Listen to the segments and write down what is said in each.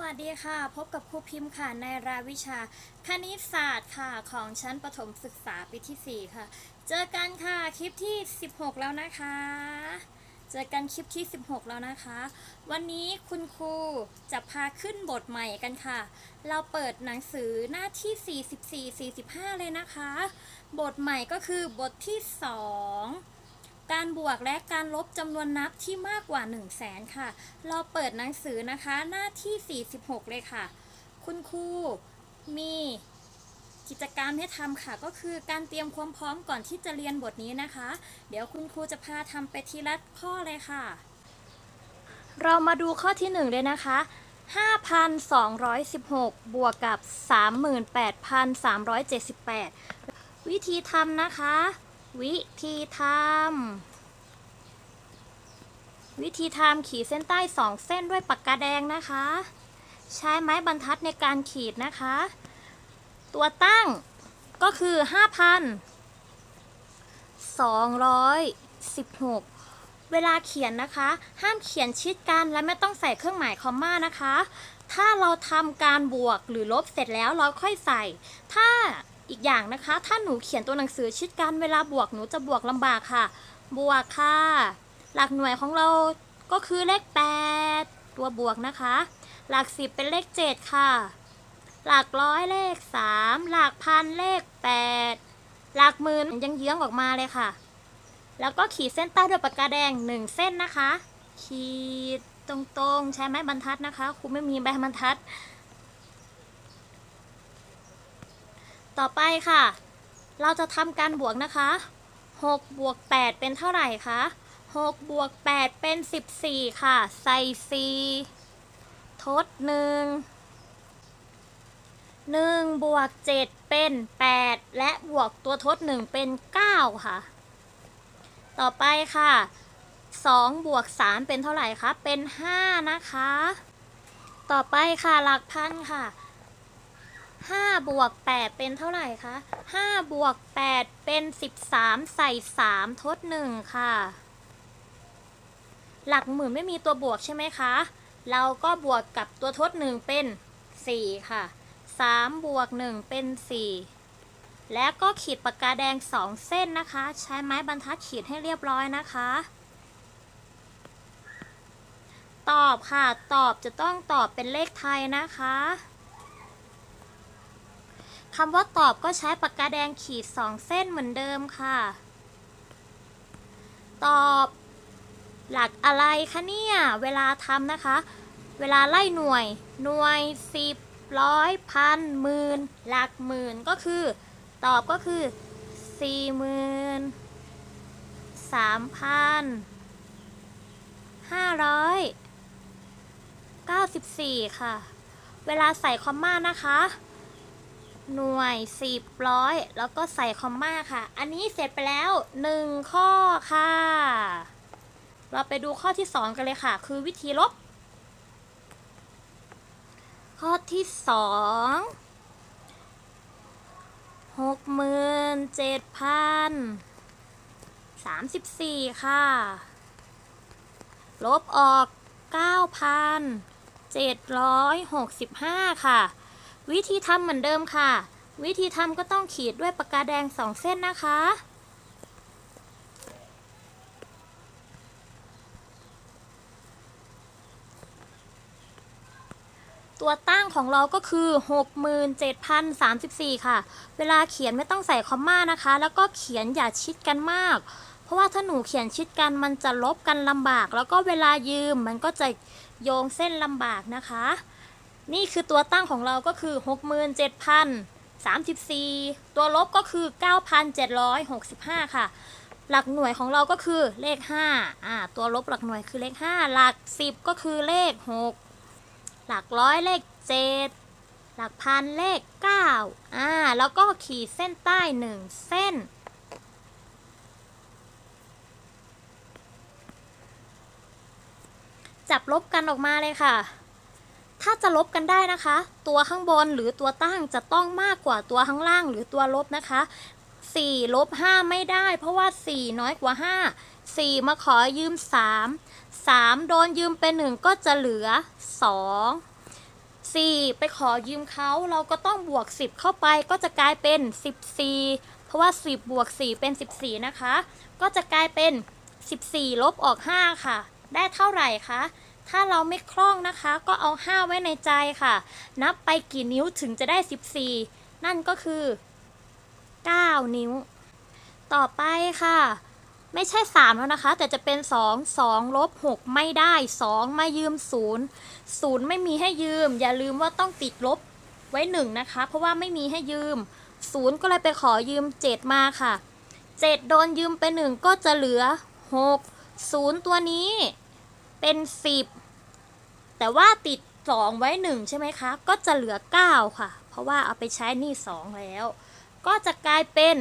วัสดีค่ะ พบกับครูพิมพ์ค่ะในรายวิชา คณิตศาสตร์ค่ะของชั้นประถมศึกษาปีที่ 4 ค่ะ เจอกันค่ะคลิปที่ 16 แล้วนะคะ เจอกันคลิปที่ 16 แล้วนะคะ วันนี้คุณครูจะพาขึ้นบทใหม่กันค่ะ เราเปิดหนังสือหน้าที่ 44 45 เลยนะคะ บทใหม่ก็คือบทที่ 2 การบวกและการลบจำนวนนับที่มากกว่า 1 0 0 0 0แสนค่ะ เราเปิดหนังสือนะคะหน้าที่ 46 เลยค่ะ คุณครูมีกิจกรรมให้ทำค่ะ ก็คือการเตรียมความพร้อมก่อนที่จะเรียนบทนี้นะคะ เดี๋ยวคุณครูจะพาทำไปทีละข้อเลยค่ะ เรามาดูข้อที่ 1 เลยนะคะ 5,216 บวกกับ 38,378 วิธีทำนะคะ วิธีทำ วิธีทำขีดเส้นใต้2เส้นด้วยปากกาแดงนะคะ ใช้ไม้บรรทัดในการขีดนะคะ ตัวตั้งก็คือ5,216 เวลาเขียนนะคะ ห้ามเขียนชิดกันและไม่ต้องใส่เครื่องหมายคอมมานะคะ ถ้าเราทำการบวกหรือลบเสร็จแล้วเราค่อยใส่ ถ้าอีกอย่างนะคะ ถ้าหนูเขียนตัวหนังสือชิดกันเวลาบวกหนูจะบวกลำบากค่ะ บวกค่ะ หลักหน่วยของเราก็คือเลข 8 ตัวบวกนะคะ หลัก 10 เป็นเลข 7 ค่ะ หลักร้อยเลข 3 หลักพันเลข 8 หลักหมื่นยังเยื้องออกมาเลยค่ะ แล้วก็ขีดเส้นใต้ด้วยปากกาแดง 1 เส้นนะคะ ขีดตรงๆ ใช้ไม้บรรทัดนะคะครูไม่มีใบบรรทัด ต่อไปค่ะ เราจะทำการบวกนะคะ 6 บวก 8 เป็นเท่าไหร่คะ 6บวก8เป็น 14 ค่ะ ใส่ 4 ทด 1 1 บวก 7 เป็น 8 และบวกตัวทด 1 เป็น 9 ค่ะ ต่อไปค่ะ 2 บวก 3 เป็นเท่าไหร่คะ เป็น 5 นะคะ ต่อไปค่ะหลักพันค่ะ5บวก8เป็นเท่าไหร่คะ5บวก8เป็น13ใส่3ทด1ค่ะ หลักหมื่นไม่มีตัวบวกใช่ไหมคะ เราก็บวกกับตัวทด 1 เป็น 4 ค่ะ 3 บวก 1 เป็น 4 และก็ขีดปากกาแดง 2 เส้นนะคะ ใช้ไม้บรรทัดขีดให้เรียบร้อยนะคะ ตอบค่ะ ตอบจะต้องตอบเป็นเลขไทยนะคะคำว่าตอบก็ใช้ปากกาแดงขีด 2 เส้นเหมือนเดิมค่ะ ตอบ หลักอะไรคะเนี่ย เวลาทำนะคะ เวลาไล่หน่วย หน่วยสิบร้อยพันหมื่นหลักหมื่นก็คือ ตอบก็คือสี่หมื่นสามพันห้าร้อยเก้าสิบสี่ค่ะ เวลาใส่คอมมานะคะ หน่วยสิบร้อยแล้วก็ใส่คอมมาค่ะ อันนี้เสร็จไปแล้วหนึ่งข้อค่ะ เราไปดูข้อที่สองกันเลยค่ะ คือวิธีลบ ข้อที่สองหกหมื่นเจ็ดพันสามสิบสี่ค่ะ ลบออกเก้าพันเจ็ดร้อยหกสิบห้าค่ะ วิธีทำเหมือนเดิมค่ะ วิธีทำก็ต้องขีดด้วยปากกาแดงสองเส้นนะคะ ตัวตั้งของเราก็คือ 67,034 ค่ะ เวลาเขียนไม่ต้องใส่คอมมานะคะ แล้วก็เขียนอย่าชิดกันมาก เพราะว่าถ้าหนูเขียนชิดกันมันจะลบกันลำบาก แล้วก็เวลายืมมันก็จะโยงเส้นลำบากนะคะ นี่คือตัวตั้งของเราก็คือ 67,034 ตัวลบก็คือ 9,765 ค่ะหลักหน่วยของเราก็คือเลข5อ่าตัวลบหลักหน่วยคือเลข 5 หลัก 10 ก็คือเลข 6 หลักร้อยเลข7หลักพันเลข9อ่า แล้วก็ขีดเส้นใต้1เส้น จับลบกันออกมาเลยค่ะ ถ้าจะลบกันได้นะคะ ตัวข้างบนหรือตัวตั้งจะต้องมากกว่าตัวข้างล่างหรือตัวลบนะคะ4ลบ5ไม่ได้ เพราะว่า 4 น้อยกว่า 5 4มาขอยืม3 3โดนยืมไป1ก็จะเหลือ2 14ไปขอยืมเขาเราก็ต้องบวก10เข้าไปก็จะกลายเป็น14เพราะว่า10บวก4เป็น14นะคะ ก็จะกลายเป็น14ลบออก5ค่ะ ได้เท่าไหร่คะถ้าเราไม่คล่องนะคะ ก็เอา5ไว้ในใจค่ะ นับไปกี่นิ้วถึงจะได้14นั่นก็คือ9นิ้ว ต่อไปค่ะ ไม่ใช่ 3 แล้วนะคะ แต่จะเป็น 2 2ลบ6ไม่ได้ 2 มายืม 0 0 ไม่มีให้ยืม อย่าลืมว่าต้องติดลบไว้ 1 นะคะ เพราะว่าไม่มีให้ยืม 0 ก็เลยไปขอยืม 7 มาค่ะ 7 โดนยืมไป 1 ก็จะเหลือ 6 0 ตัวนี้เป็น 10 แต่ว่าติด 2 ไว้ 1 ใช่ไหมคะ ก็จะเหลือ 9 ค่ะ เพราะว่าเอาไปใช้หนี่2แล้ว ก็จะกลายเป็น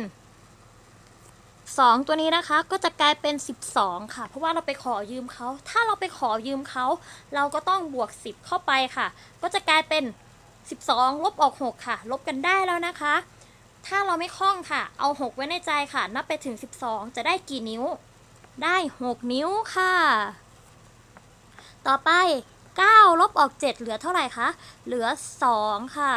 2 ตัวนี้นะคะก็จะกลายเป็น 12 ค่ะ เพราะว่าเราไปขอยืมเขา ถ้าเราไปขอยืมเขาเราก็ต้องบวก 10 เข้าไปค่ะ ก็จะกลายเป็น 12 ลบออก 6 ค่ะ ลบกันได้แล้วนะคะ ถ้าเราไม่คล่องค่ะ เอา 6 ไว้ในใจค่ะ นับไปถึง 12 จะได้กี่นิ้ว ได้ 6 นิ้วค่ะ ต่อไป 9 ลบออก 7 เหลือเท่าไหร่คะ เหลือ 2 ค่ะ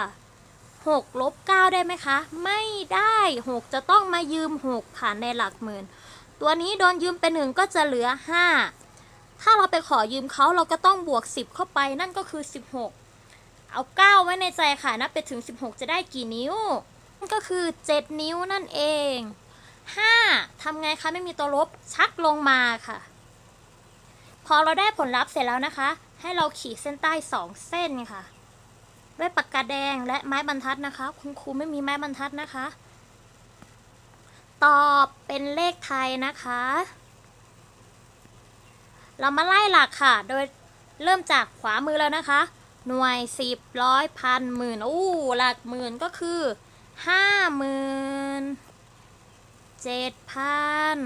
6ลบ9ได้ไหมคะ ไม่ได้ 6 จะต้องมายืม6ผ่านในหลักหมื่น ตัวนี้โดนยืมไปหนึ่งก็จะเหลือ 5 ถ้าเราไปขอยืมเขาเราก็ต้องบวก 10 เข้าไปนั่นก็คือ 16 เอา 9 ไว้ในใจค่ะนับไปถึง 16 จะได้กี่นิ้วนั่นก็คือ 7 นิ้วนั่นเอง 5ทำไงคะไม่มีตัวลบชักลงมาค่ะ พอเราได้ผลลัพธ์เสร็จแล้วนะคะ ให้เราขีดเส้นใต้ 2 เส้นค่ะ ด้วยปากกาแดงและไม้บรรทัดนะคะ คุณครูไม่มีไม้บรรทัดนะคะ ตอบเป็นเลขไทยนะคะ เรามาไล่หลักค่ะ โดยเริ่มจากขวามือแล้วนะคะ หน่วยสิบร้อยพันหมื่นอู้หลักหมื่นก็คือห้าหมื่นเจ็ดพัน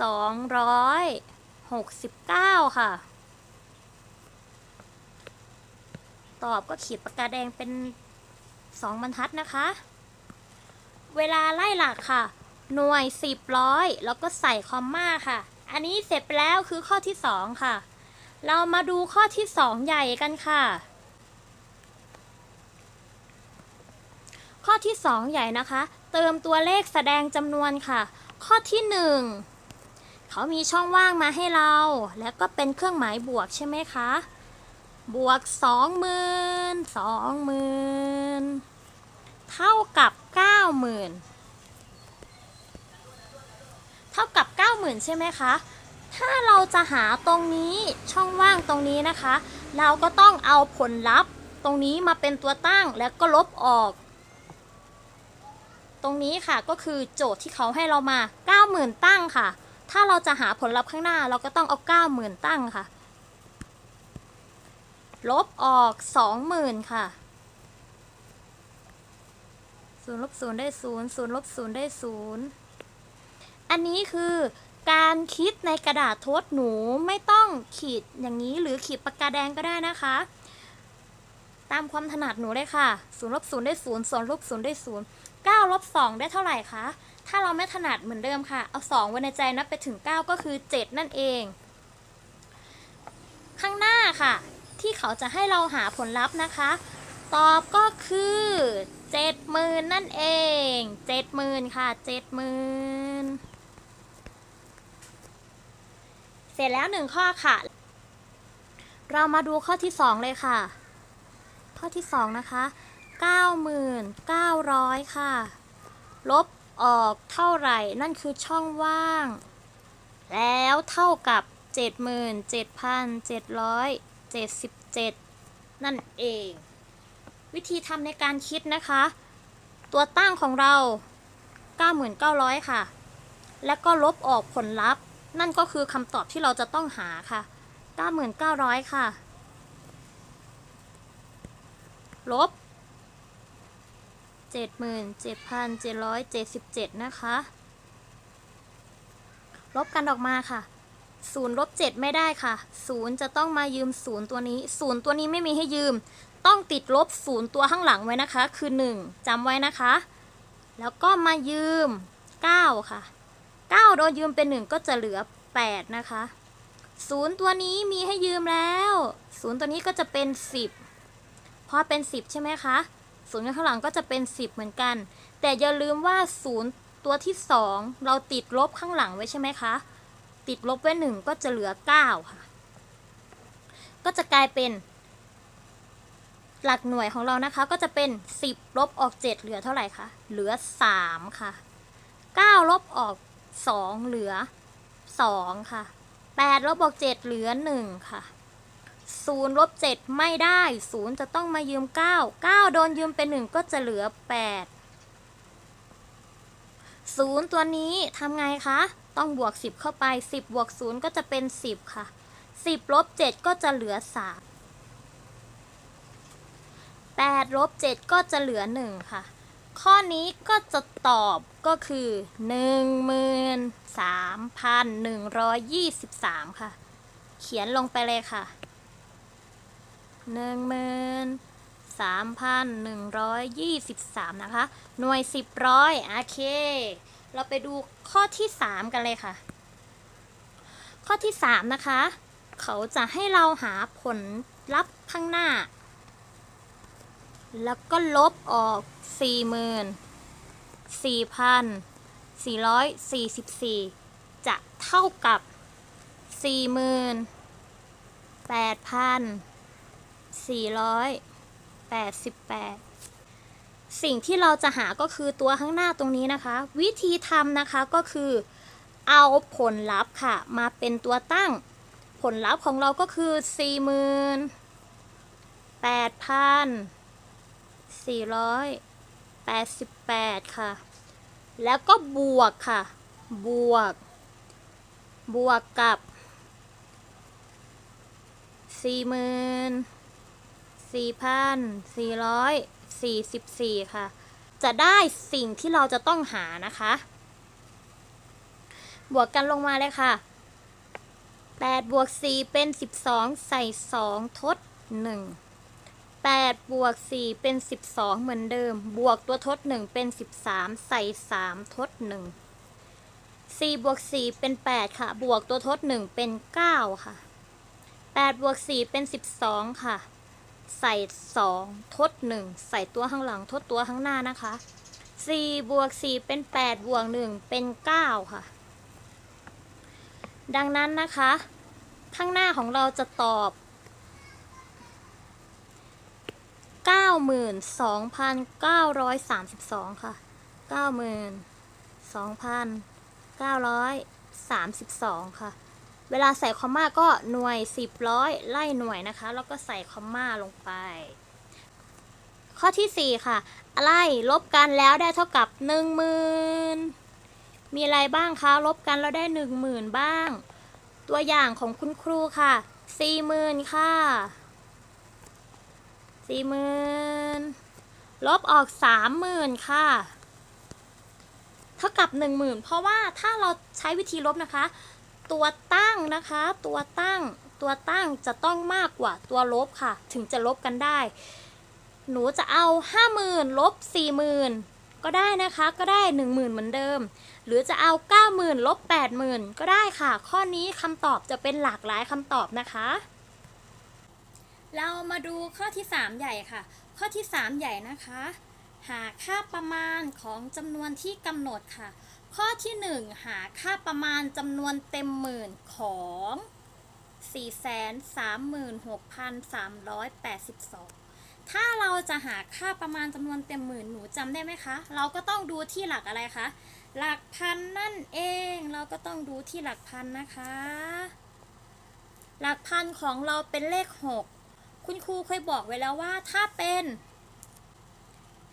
สองร้อยหกสิบเก้าค่ะ ตอบก็ขีดปากกาแดงเป็น 2 บรรทัดนะคะ เวลาไล่หลักค่ะ หน่วย 10ร้อยแล้วก็ใส่คอมมาค่ะ อันนี้เสร็จไปแล้วคือข้อที่ 2 ค่ะ เรามาดูข้อที่ 2 ใหญ่กันค่ะ ข้อที่ 2 ใหญ่นะคะ เติมตัวเลขแสดงจำนวนค่ะ ข้อที่ 1เขามีช่องว่างมาให้เรา แล้วก็เป็นเครื่องหมายบวกใช่ไหมคะ บวกสองหมื่นสองหมื่นเท่ากับเก้าหมื่นเท่ากับเก้าหมื่นใช่ไหมคะ ถ้าเราจะหาตรงนี้ช่องว่างตรงนี้นะคะ เราก็ต้องเอาผลลัพธ์ตรงนี้มาเป็นตัวตั้งแล้วก็ลบออก ตรงนี้ค่ะก็คือโจทย์ที่เขาให้เรามา 90,000 ตั้งค่ะ ถ้าเราจะหาผลลัพธ์ข้างหน้าเราก็ต้องเอา 90,000 ตั้งค่ะ ลบออกสองหมื่นค่ะศูนย์ลบศูนย์ได้ศูนย์ศูนย์ลบศูนย์ได้ศูนย์อันนี้คือการคิดในกระดาษทษหนูไม่ต้องขีดอย่างนี้หรือขีดปากกาแดงก็ได้นะคะ ตามความถนัดหนูเลยค่ะศูนย์ลบศูนย์ได้ศูนย์ศูนย์ลบศูนย์ได้ศูนย์เก้าลบสองได้เท่าไหร่คะถ้าเราไม่ถนัดเหมือนเดิมค่ะ เอาสองไว้ในใจนับไปถึงเก้าก็คือเจ็ดนั่นเอง ข้างหน้าค่ะ ที่เขาจะให้เราหาผลลัพธ์นะคะ ตอบก็คือเจ็ดหมื่นนั่นเองเจ็ดหมื่นค่ะเจ็ดหมื่นเสร็จแล้วหนึ่งข้อค่ะ เรามาดูข้อที่สองเลยค่ะ ข้อที่สองนะคะเก้าหมื่นเก้าร้อยค่ะ ลบออกเท่าไหร่ นั่นคือช่องว่าง แล้วเท่ากับ77,777นั่นเอ 77 นั่นเอง วิธีทำในการคิดนะคะ ตัวตั้งของเรา 9,900 ค่ะ แล้วก็ลบออกผลลัพธ์ นั่นก็คือคำตอบที่เราจะต้องหาค่ะ 9,900 ค่ะ ลบ 77,777 นะคะ ลบกันออกมาค่ะ ศูนย์ลบเจ็ดไม่ได้ค่ะศูนย์จะต้องมายืมศูนย์ตัวนี้ศูนย์ตัวนี้ไม่มีให้ยืม ต้องติดลบศูนย์ตัวข้างหลังไว้นะคะ คือหนึ่งจำไว้นะคะ แล้วก็มายืมเก้าค่ะเก้าโดนยืมเป็นหนึ่งก็จะเหลือแปดนะคะศูนย์ตัวนี้มีให้ยืมแล้วศูนย์ตัวนี้ก็จะเป็นสิบพอเป็นสิบใช่ไหมคะศูนย์ข้างหลังก็จะเป็นสิบเหมือนกัน แต่อย่าลืมว่าศูนย์ตัวที่สองเราติดลบข้างหลังไว้ใช่ไหมคะ ติดลบไว้หนึ่งก็จะเหลือเก้าค่ะ ก็จะกลายเป็น หลักหน่วยของเรานะคะ ก็จะเป็น 10 ลบออก 7 เหลือเท่าไหร่คะเหลือ 3 ค่ะ 9 ลบออก 2 เหลือ 2 ค่ะ 8 ลบออก7เหลือ 1 ค่ะ0ลบ7ไม่ได้0จะต้องมายืม9 9โดนยืมเป็น1ก็จะเหลือ8 0ตัวนี้ทำไงคะ ต้องบวก 10 เข้าไป 10บวก0ก็จะเป็น 10 ค่ะ 10ลบ7ก็จะเหลือ 3 8ลบ7ก็จะเหลือ 1 ค่ะ ข้อนี้ก็จะตอบก็คือ 13,123 ค่ะ เขียนลงไปเลยค่ะ13,123 นะคะ หน่วย 10 ร้อย โอเค เราไปดูข้อที่ 3 กันเลยค่ะ ข้อที่ 3 นะคะ เขาจะให้เราหาผลลัพธ์ข้างหน้า แล้วก็ลบออก 44,444 จะเท่ากับ 48,488 สิ่งที่เราจะหาก็คือตัวข้างหน้าตรงนี้นะคะ วิธีทำนะคะก็คือเอาผลลัพธ์ค่ะ มาเป็นตัวตั้ง ผลลัพธ์ของเราก็คือ 48,000 488 ค่ะ แล้วก็บวกค่ะ บวก บวกกับ 44,444ค่ะ จะได้สิ่งที่เราจะต้องหานะคะ บวกกันลงมาเลยค่ะ 8 บวก 4 เป็น 12 ใส่ 2 ทด 1 8 บวก 4 เป็น 12 เหมือนเดิม บวกตัวทด 1 เป็น 13 ใส่ 3 ทด 1 4 บวก 4 เป็น 8 ค่ะ บวกตัวทด 1 เป็น 9 ค่ะ 8 บวก 4 เป็น 12 ค่ะ ใส่ 2 ทด 1 ใส่ตัวข้างหลัง ทดตัวข้างหน้านะคะ 4 บวก 4 เป็น 8 บวก 1 เป็น 9 ค่ะ ดังนั้นนะคะ ข้างหน้าของเราจะตอบ 92,932 ค่ะ 92,932 ค่ะ เวลาใส่คอมมาก็หน่วย10ร้อยไล่หน่วยนะคะ แล้วก็ใส่คอมมาลงไป ข้อที่ 4 ค่ะ อะไรลบกันแล้วได้เท่ากับ 10,000 มีอะไรบ้างคะลบกันแล้วได้ 10,000 บ้าง ตัวอย่างของคุณครูค่ะ 40,000 ค่ะสี่หมื่นลบออกสามหมื่นค่ะ เท่ากับหนึ่งหมื่นเพราะว่าถ้าเราใช้วิธีลบนะคะ ตัวตั้งนะคะ ตัวตั้ง ตัวตั้งจะต้องมากกว่าตัวลบค่ะ ถึงจะลบกันได้ หนูจะเอาห้าหมื่นลบสี่หมื่นก็ได้นะคะ ก็ได้หนึ่งหมื่นเหมือนเดิม หรือจะเอาเก้าหมื่นลบแปดหมื่นก็ได้ค่ะ ข้อนี้คำตอบจะเป็นหลากหลายคำตอบนะคะ เรามาดูข้อที่ 3 ใหญ่ค่ะ ข้อที่ 3 ใหญ่นะคะ หาค่าประมาณของจำนวนที่กำหนดค่ะ ข้อที่ 1 หาค่าประมาณจำนวนเต็มหมื่นของ 436,382 ถ้าเราจะหาค่าประมาณจำนวนเต็มหมื่นหนูจำได้ไหมคะ เราก็ต้องดูที่หลักอะไรคะ หลักพันนั่นเอง เราก็ต้องดูที่หลักพันนะคะ หลักพันของเราเป็นเลข 6 คุณครูเคยบอกไว้แล้วว่าถ้าเป็น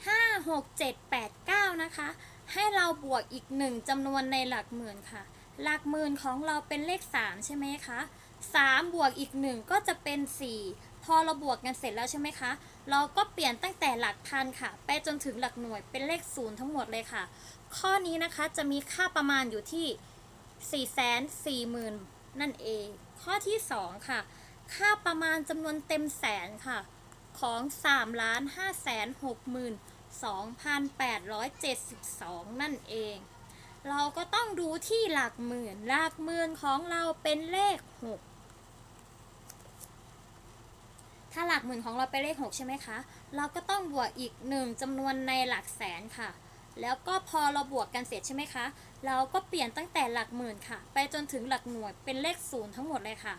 5 6 7 8 9 นะคะ ให้เราบวกอีก 1จำนวนในหลักหมื่นค่ะ หลักหมื่นของเราเป็นเลข 3 ใช่ไหมคะ3บวกอีก 1 ก็จะเป็น 4 พอเราบวกกันเสร็จแล้วใช่ไหมคะ เราก็เปลี่ยนตั้งแต่หลักพันค่ะ ไปจนถึงหลักหน่วยเป็นเลข0ทั้งหมดเลยค่ะ ข้อนี้นะคะจะมีค่าประมาณอยู่ที่ 440,000นั่นเอง ข้อที่ 2 ค่ะ ค่าประมาณจำนวนเต็มแสนค่ะ ของ3ล้าน5แสน6หมื่น 2,872 นั่นเอง เราก็ต้องดูที่หลักหมื่น หลักหมื่นของเราเป็นเลข6าหลักหมื่นของเราเป็นเลข 6 ใช่ไหมคะ เราก็ต้องบวกอีก 1จำนวนในหลักแสนค่ะ แล้วก็พอเราบวกกันเสร็จใช่ไหมคะ เราก็เปลี่ยนตั้งแต่หลักหมื่นค่ะ ไปจนถึงหลักหน่วยเป็นเลขศูนย์ทั้งหมดเลยค่ะ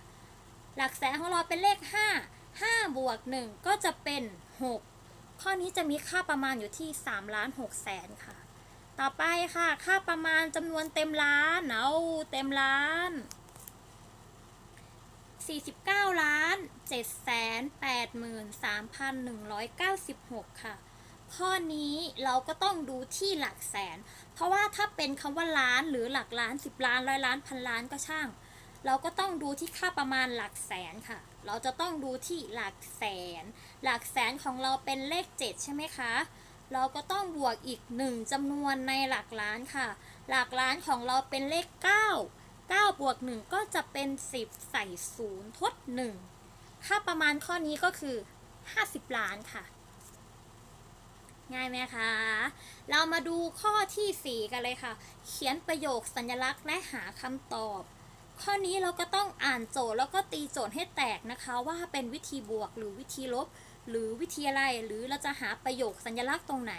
หลักแสนของเราเป็นเลข 5 5บวก1ก็จะเป็น 6 ข้อนี้จะมีค่าประมาณอยู่ที่3ล้าน6แสนค่ะ ต่อไปค่ะ ค่าประมาณจำนวนเต็มล้านเอาเต็มล้าน 49ล้าน7แสน83,196 ค่ะ ข้อนี้เราก็ต้องดูที่หลักแสน เพราะว่าถ้าเป็นคำว่าล้านหรือหลักล้าน 10 ล้านร้อยล้านพันล้านก็ช่าง เราก็ต้องดูที่ค่าประมาณหลักแสนค่ะ เราจะต้องดูที่หลักแสน หลักแสนของเราเป็นเลข 7 ใช่ไหมคะ เราก็ต้องบวกอีก 1จำนวนในหลักล้านค่ะ หลักล้านของเราเป็นเลข 9 9บวก1ก็จะเป็น 10 ใส่0ทด 1 ค่าประมาณข้อนี้ก็คือ 50 ล้านค่ะ ง่ายไหมคะ เรามาดูข้อทีสี่ 4 กันเลยค่ะ เขียนประโยคสัญลักษณ์และหาคำตอบข้อนี้เราก็ต้องอ่านโจทย์แล้วก็ตีโจทย์ให้แตกนะคะ ว่าเป็นวิธีบวกหรือวิธีลบ หรือวิธีอะไรหรือเราจะหาประโยคสัญลักษณ์ตรงไหน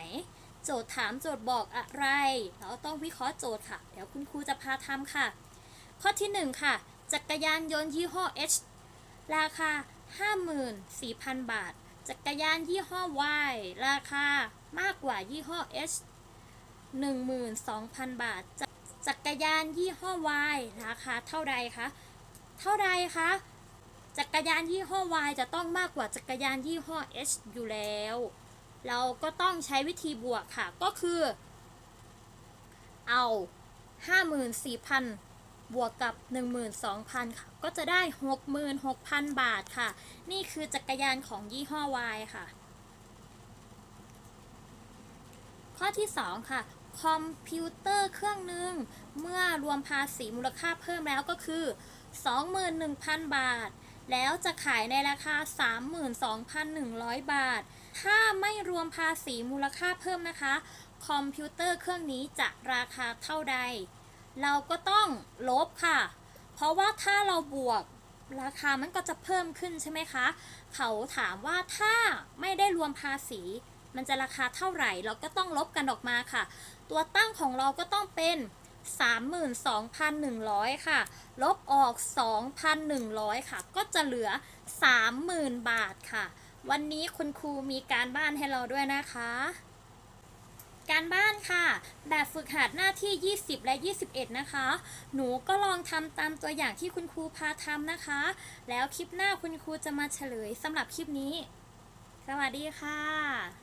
โจทย์ถามโจทย์บอกอะไร เราต้องวิเคราะห์โจทย์ค่ะ เดี๋ยวคุณครูจะพาทำค่ะ ข้อที่ 1 ค่ะ จักรยานยนต์ยี่ห้อ H ราคา 54,000 บาท จักรยานยี่ห้อ Y ราคามากกว่ายี่ห้อ H 12,000 บาท จักจักรยานยี่ห้อ Y ราคาเท่าใดคะ เท่าใดคะ จักรยานยี่ห้อ Y จะต้องมากกว่าจักรยานยี่ห้อ H อยู่แล้ว เราก็ต้องใช้วิธีบวกค่ะ ก็คือ เอา 54,000 บวกกับ 12,000 ค่ะ ก็จะได้ 66,000 บาทค่ะ นี่คือจักรยานของยี่ห้อ Y ค่ะ ข้อที่ 2 ค่ะ คอมพิวเตอร์เครื่องหนึ่งเมื่อรวมภาษีมูลค่าเพิ่มแล้วก็คือ 21,000 บาท แล้วจะขายในราคา 32,100 บาท ถ้าไม่รวมภาษีมูลค่าเพิ่มนะคะ คอมพิวเตอร์เครื่องนี้จะราคาเท่าใด เราก็ต้องลบค่ะ เพราะว่าถ้าเราบวกราคามันก็จะเพิ่มขึ้นใช่ไหมคะ เขาถามว่าถ้าไม่ได้รวมภาษี มันจะราคาเท่าไหร่ เราก็ต้องลบกันออกมาค่ะ ตัวตั้งของเราก็ต้องเป็น 32,100 ค่ะ ลบออก 2,100 ค่ะ ก็จะเหลือ 30,000 บาทค่ะ วันนี้คุณครูมีการบ้านให้เราด้วยนะคะ การบ้านค่ะ แบบฝึกหัดหน้าที่ 20 และ 21 นะคะ หนูก็ลองทำตามตัวอย่างที่คุณครูพาทำนะคะ แล้วคลิปหน้าคุณครูจะมาเฉลยสำหรับคลิปนี้ สวัสดีค่ะ